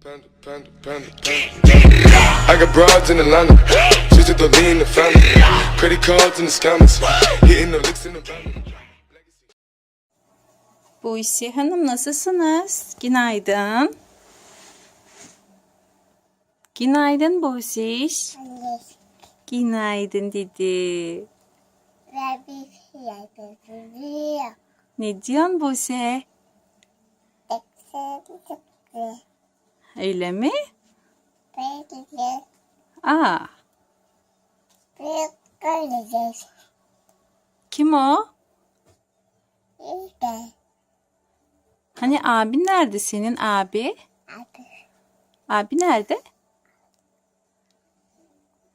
Panda, panda, panda, panda. I got broads in Atlanta, just to lean in the family. Credit cards in the scammers, hitting the licks in the. Buysi Hanım nasılsınız? Günaydın. Günaydın Buysiş. Anne, Günaydın dedi. Ne diyorsun Buse? Tekse tekse. Öyle mi? Böyle Aa, göreceğiz. kim o? İşte Hani abi nerede senin abi? abi. Abi nerede?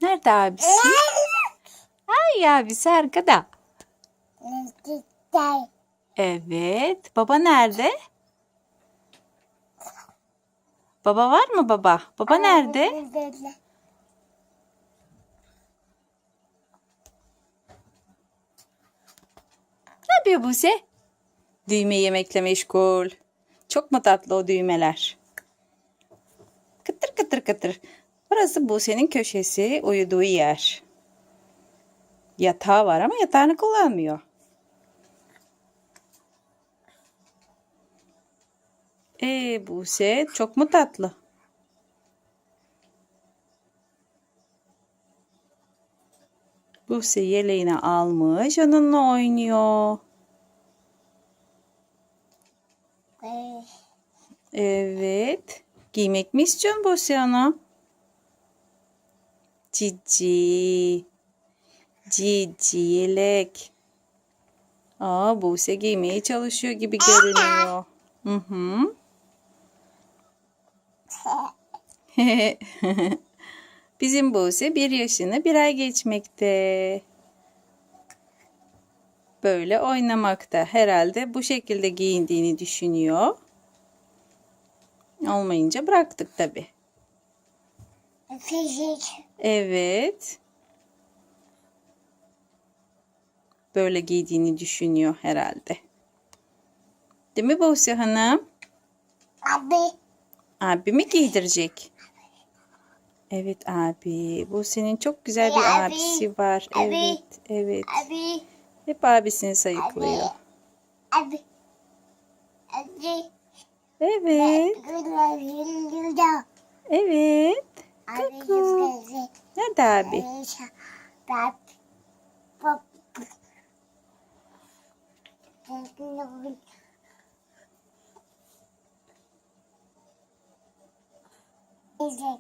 Nerede abisi? Ay abisi arkada. Evet. Baba nerede? Baba var mı baba? Baba nerede? Böyle. Ne yapıyor Buse? Düğme yemekle meşgul. Çok mu tatlı o düğmeler? Kıtır kıtır kıtır. Burası Buse'nin köşesi, uyuduğu yer. Yatağı var ama yatağını kullanmıyor. Ee Buse çok mu tatlı? Buse yeleğini almış, onunla oynuyor. Evet. Giymek mi istiyorsun Buse onu? Cici. Cici yelek. Aa Buse giymeye çalışıyor gibi görünüyor. Hı hı. Bizim Buse bir yaşını bir ay geçmekte. Böyle oynamakta. Herhalde bu şekilde giyindiğini düşünüyor. Olmayınca bıraktık tabi. Fizik. Evet. Böyle giydiğini düşünüyor herhalde. Değil mi Buse Hanım? Abi. Abimi giydirecek. Evet abi. Buse'nin çok güzel bir Abi. abisi var. Abi. Evet, evet. Abi. Hep abisini sayıklıyor. Abi. Abi. Evet, evet. Abi güzel. Nerede abi? Bak. Güzel.